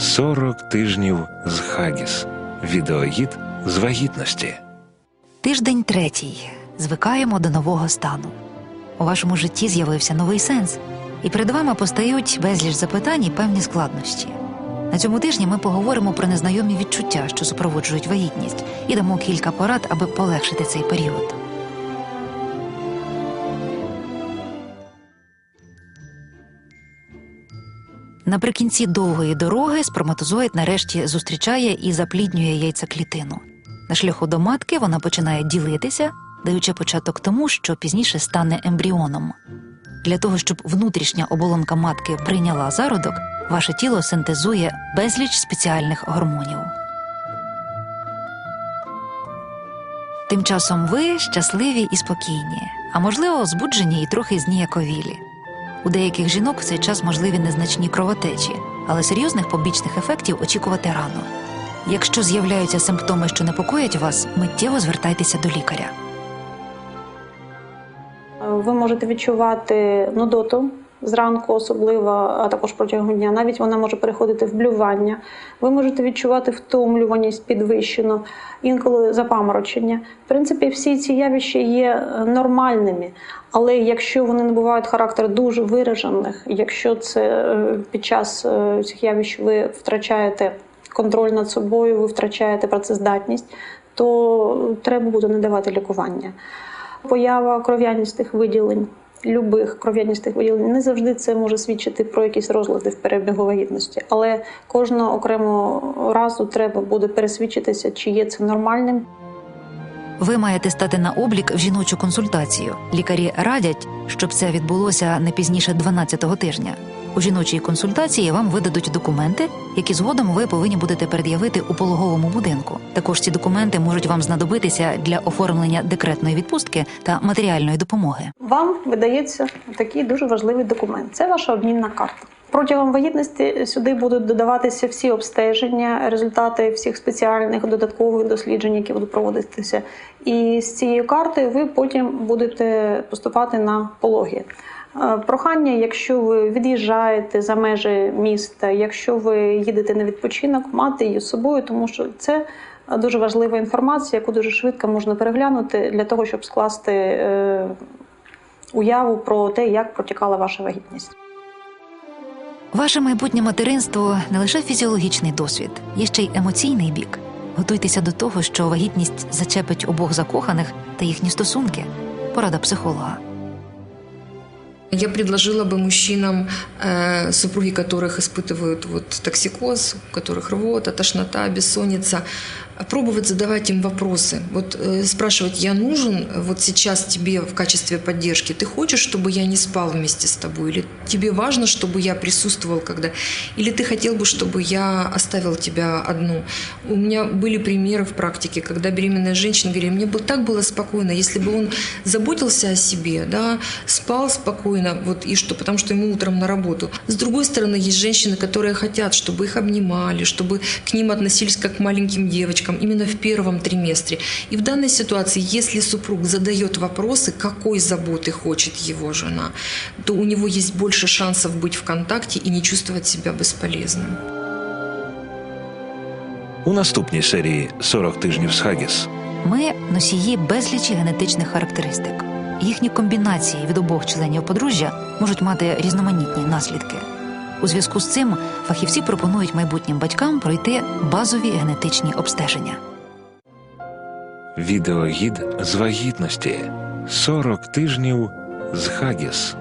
40 тижнів з Хагіс. Відеогід з вагітності. Тиждень третій. Звикаємо до нового стану. У вашому житті з'явився новий сенс, і перед вами постають безліч запитань і певні складнощі. На цьому тижні ми поговоримо про незнайомі відчуття, що супроводжують вагітність, і дамо кілька порад, аби полегшити цей період. Наприкінці довгої дороги сперматозоїд нарешті зустрічає і запліднює яйцеклітину. На шляху до матки вона починає ділитися, даючи початок тому, що пізніше стане ембріоном. Для того, щоб внутрішня оболонка матки прийняла зародок, ваше тіло синтезує безліч спеціальних гормонів. Тим часом ви щасливі і спокійні, а можливо, збуджені і трохи зніяковілі. У деяких жінок в цей час можливі незначні кровотечі, але серйозних побічних ефектів очікувати рано. Якщо з'являються симптоми, що непокоять вас, миттєво звертайтеся до лікаря. Ви можете відчувати нудоту зранку, особливо, а також протягом дня. Навіть вона може переходити в блювання. Ви можете відчувати втомлюваність підвищену, інколи запаморочення. В принципі, всі ці явища є е, нормальними. Але якщо вони набувають характер дуже виражених, якщо це е, під час е, цих явищ ви втрачаєте контроль над собою, ви втрачаєте працездатність, то треба буде надавати лікування. Поява кров'яністих виділень, любих кров'яністих виділень, не завжди це може свідчити про якісь розлади в перебігу вагітності, але кожного окремого разу треба буде пересвідчитися, чи є це нормальним, Ви маєте стати на облік в жіночу консультацію. Лікарі радять, щоб це відбулося не пізніше 12-го тижня. У жіночій консультації вам видадуть документи, які згодом ви повинні будете пред'явити у пологовому будинку. Також ці документи можуть вам знадобитися для оформлення декретної відпустки та матеріальної допомоги. вам видається такий дуже важливий документ. Це ваша обмінна карта. Протягом вагітності сюди будуть додаватися всі обстеження, результати всіх спеціальних додаткових досліджень, які будуть проводитися. І з цією картою ви потім будете поступати на пологи. Е, Прохання, якщо ви від'їжджаєте за межі міста, якщо ви їдете на відпочинок, мати її з собою, тому що це е, дуже важлива інформація, яку дуже швидко можна переглянути для того, щоб скласти е, уяву про те, як протікала ваша вагітність. Ваше майбутнє материнство не лише фізіологічний досвід, є ще й емоційний бік. Готуйтеся до того, що вагітність зачепить обох закоханих та їхні стосунки. Порада психолога. Я предложила бы мужчинам, э, супруги которых испытывают вот токсикоз, у которых рвота, тошнота, бессонница, пробовать задавать им вопросы. Вот э, спрашивать, я нужен вот сейчас тебе в качестве поддержки? Ты хочешь, чтобы я не спал вместе с тобой? Или тебе важно, чтобы я присутствовал когда? Или ты хотел бы, чтобы я оставил тебя одну? У меня были примеры в практике, когда беременная женщина говорила, мне бы так было спокойно, если бы он заботился о себе, да, спал спокойно, вот и что, потому что ему утром на работу. С другой стороны, есть женщины, которые хотят, чтобы их обнимали, чтобы к ним относились как к маленьким девочкам именно в первом триместре. И в данной ситуации, если супруг задает вопросы, какой заботы хочет его жена, то у него есть больше шансов быть в контакте и не чувствовать себя бесполезным. У наступній серії 40 тижнів з Хагіс. Ми носії безлічі генетичних характеристик. Їхні комбінації від обох членів подружжя можуть мати різноманітні наслідки. У зв'язку з цим фахівці пропонують майбутнім батькам пройти базові генетичні обстеження. Відеогід з вагітності. 40 тижнів з Хагіс.